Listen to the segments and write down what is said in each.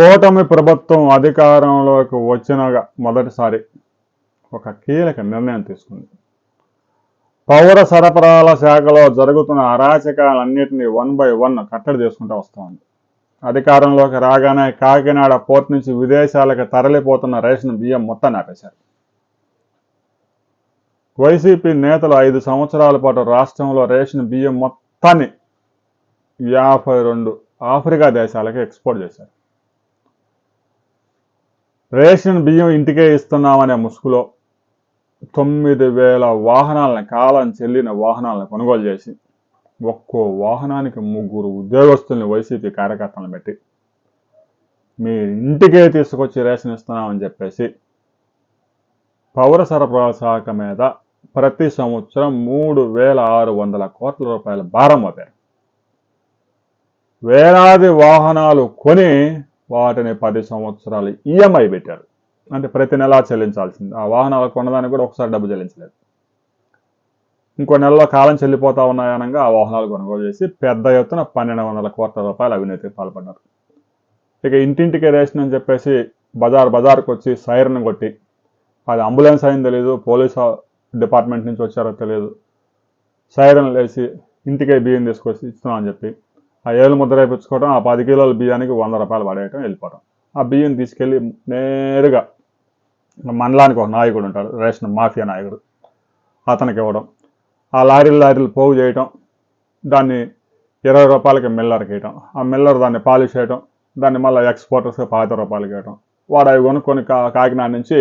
కూటమి ప్రభుత్వం అధికారంలోకి వచ్చినగా మొదటిసారి ఒక కీలక నిర్ణయం తీసుకుంది. పౌర సరఫరాల శాఖలో జరుగుతున్న అరాచకాలన్నింటినీ వన్ బై వన్ కట్టడి చేసుకుంటూ వస్తోంది. అధికారంలోకి రాగానే కాకినాడ పోర్ట్ నుంచి విదేశాలకు తరలిపోతున్న రేషన్ బియ్యం మొత్తాన్ని ఆపేశారు. వైసీపీ నేతలు ఐదు సంవత్సరాల పాటు రాష్ట్రంలో రేషన్ బియ్యం మొత్తాన్ని యాభై రెండు ఆఫ్రికా దేశాలకు ఎక్స్పోర్ట్ చేశారు. రేషన్ బియ్యం ఇంటికే ఇస్తున్నామనే ముసుగులో తొమ్మిది వేల వాహనాలను కాలం చెల్లిన వాహనాలను కొనుగోలు చేసి ఒక్కో వాహనానికి ముగ్గురు ఉద్యోగస్తుల్ని వైసీపీ కార్యకర్తలను పెట్టి మీ ఇంటికే తీసుకొచ్చి రేషన్ ఇస్తున్నామని చెప్పేసి పౌర సరఫరాల శాఖ మీద ప్రతి సంవత్సరం మూడు వేల ఆరు వందల కోట్ల రూపాయల భారం మోపారు. వేలాది వాహనాలు కొని వాటిని పది సంవత్సరాలు ఈఎంఐ పెట్టారు. అంటే ప్రతి నెలా చెల్లించాల్సింది. ఆ వాహనాలు కొనడానికి కూడా ఒకసారి డబ్బు చెల్లించలేదు. ఇంకో నెలలో కాలం చెల్లిపోతా ఉన్నాయనగా ఆ వాహనాలు కొనుగోలు చేసి పెద్ద ఎత్తున పన్నెండు వందల కోట్ల రూపాయలు అవినీతికి పాల్పడ్డారు. ఇక ఇంటింటికి రేషన్ అని చెప్పేసి బజార్ బజార్కి వచ్చి సైరన్ కొట్టి అది అంబులెన్స్ అయింది తెలియదు పోలీస్ డిపార్ట్మెంట్ నుంచి వచ్చారో తెలియదు. సైరన్ లేచి ఇంటికే బియ్యం తీసుకొచ్చి ఇస్తున్నాం అని చెప్పి ఆ ఏళ్ళు ముద్ర వేయించుకోవడం ఆ పది కిలోల బియ్యానికి వంద రూపాయలు పడేయటం వెళ్ళిపోవడం ఆ బియ్యం తీసుకెళ్ళి నేరుగా మండలానికి ఒక నాయకుడు ఉంటాడు రేషన్ మాఫియా నాయకుడు. అతనికి ఇవ్వడం. ఆ లారీలు లారీలు పోగు చేయటం. దాన్ని ఇరవై రూపాయలకి మిల్లర్కి వేయటం. ఆ మిల్లర్ దాన్ని పాలిష్ చేయటం. దాన్ని మళ్ళీ ఎక్స్పోర్టర్స్కి పాతి రూపాయలకి వేయటం. వాడు అవి కొనుక్కొని కా కాకినాడ నుంచి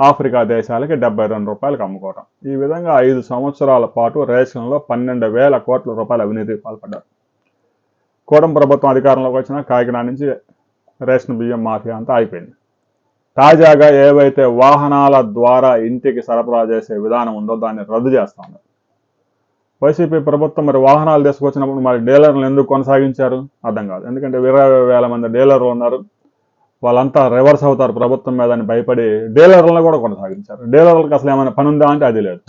ఆఫ్రికా దేశాలకి డెబ్బై రెండు రూపాయలకు అమ్ముకోవటం. ఈ విధంగా ఐదు సంవత్సరాల పాటు రేషన్లో పన్నెండు వేల కోట్ల రూపాయల అవినీతి పాల్పడ్డారు కూటమి ప్రభుత్వం అధికారంలోకి వచ్చిన కాకినాడ నుంచి రేషన్ బియ్యం మాఫియా అంతా అయిపోయింది. తాజాగా ఏవైతే వాహనాల ద్వారా ఇంటికి సరఫరా చేసే విధానం ఉందో దాన్ని రద్దు చేస్తాను వైసీపీ ప్రభుత్వం మరి వాహనాలు తీసుకొచ్చినప్పుడు మరి డీలర్లు ఎందుకు కొనసాగించారు? అర్థం కాదు. ఎందుకంటే ఇరవై వేల మంది డీలర్లు ఉన్నారు. వాళ్ళంతా రివర్స్ అవుతారు ప్రభుత్వం మీద అని భయపడి డీలర్లను కూడా కొనసాగించారు. డీలర్లకు అసలు ఏమైనా పని ఉందా అంటే అది లేదు.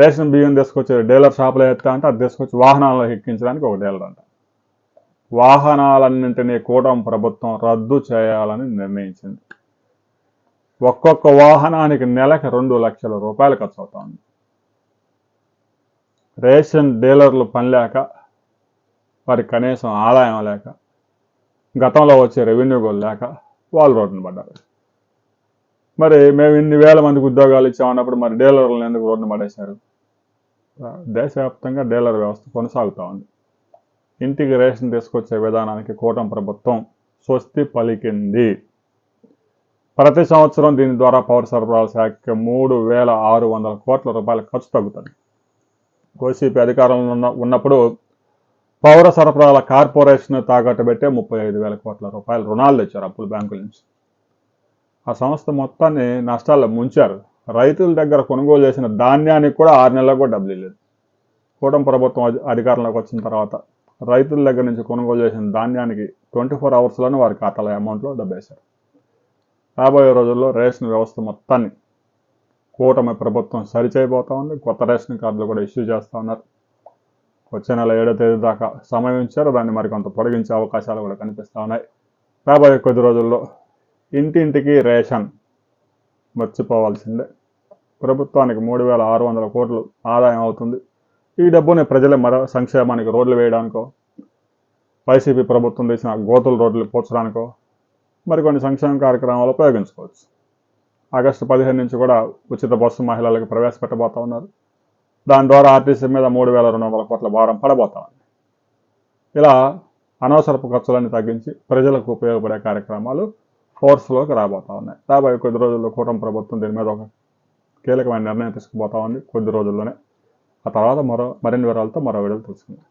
రేషన్ బియ్యం తీసుకొచ్చి డీలర్ షాపులో ఎత్తా అంటే అది తీసుకొచ్చి వాహనాలను ఎక్కించడానికి ఒక డీలర్ అంట. వాహనాలన్నింటినీ కూటమి ప్రభుత్వం రద్దు చేయాలని నిర్ణయించింది. ఒక్కొక్క వాహనానికి నెలకు రెండు లక్షల రూపాయలు ఖర్చు అవుతోంది రేషన్ డీలర్లు పని లేక కనీసం ఆదాయం లేక గతంలో వచ్చే రెవెన్యూ కూడా లేక వాళ్ళు రోడ్డున పడ్డారు. మరి మేము ఇన్ని వేల మందికి ఉద్యోగాలు ఇచ్చామన్నప్పుడు మరి డీలర్లను ఎందుకు రోడ్డున పడేశారు? దేశవ్యాప్తంగా డీలర్ వ్యవస్థ కొనసాగుతూ ఉంది ఇంటికి రేషన్ తీసుకొచ్చే విధానానికి కూటమి ప్రభుత్వం స్వస్తి పలికింది. ప్రతి సంవత్సరం దీని ద్వారా పౌర సరఫరాల శాఖకి మూడు వేల ఆరు వందల కోట్ల రూపాయల ఖర్చు తగ్గుతుంది. వైసీపీ అధికారంలో ఉన్న ఉన్నప్పుడు పౌర సరఫరాల కార్పొరేషన్ తాకట్టు పెట్టే ముప్పై ఐదు వేల కోట్ల రూపాయల రుణాలు తెచ్చారు అప్పులు బ్యాంకుల నుంచి. ఆ సంస్థ మొత్తాన్ని నష్టాల్లో ముంచారు. రైతుల దగ్గర కొనుగోలు చేసిన ధాన్యానికి కూడా ఆరు నెలలకు కూడా డబ్బులు లేదు కూటమి ప్రభుత్వం అధికారంలోకి వచ్చిన తర్వాత రైతుల దగ్గర నుంచి కొనుగోలు చేసిన ధాన్యానికి ట్వంటీ ఫోర్ అవర్స్లోనే వారి ఖాతాల అమౌంట్లో డబ్బేశారు. రాబోయే రోజుల్లో రేషన్ వ్యవస్థ మొత్తాన్ని కూటమి ప్రభుత్వం సరిచేయబోతా ఉంది. కొత్త రేషన్ కార్డులు కూడా ఇష్యూ చేస్తూ ఉన్నారు. వచ్చే నెల ఏడో తేదీ దాకా సమయం ఇచ్చారు. దాన్ని మరికొంత పొడిగించే అవకాశాలు కూడా కనిపిస్తూ ఉన్నాయి. రాబోయే కొద్ది రోజుల్లో ఇంటింటికి రేషన్ మర్చిపోవాల్సిందే. ప్రభుత్వానికి మూడు వేల ఆరు వందల కోట్లు ఆదాయం అవుతుంది. ఈ డబ్బుని ప్రజల మరో సంక్షేమానికి రోడ్లు వేయడానికో వైసీపీ ప్రభుత్వం తెచ్చిన గోతుల రోడ్లు పోర్చడానికో మరికొన్ని సంక్షేమ కార్యక్రమాలు ఉపయోగించుకోవచ్చు. ఆగస్టు పదిహేను నుంచి కూడా ఉచిత బస్సు మహిళలకు ప్రవేశపెట్టబోతా ఉన్నారు. దాని ద్వారా ఆర్టీసీ మీద మూడు వేల రెండు వందల కోట్ల భారం పడబోతా ఉంది. ఇలా అనవసరపు ఖర్చులన్నీ తగ్గించి ప్రజలకు ఉపయోగపడే కార్యక్రమాలు ఫోర్స్లోకి రాబోతా ఉన్నాయి. రాబోయే కొద్ది రోజుల్లో కూటమి ప్రభుత్వం దీని మీద ఒక కీలకమైన నిర్ణయం తీసుకుపోతా ఉంది. కొద్ది రోజుల్లోనే ఆ తర్వాత మరో మరిన్ని వివరాలతో మరో వీడియోలు తెలుసుకుందాం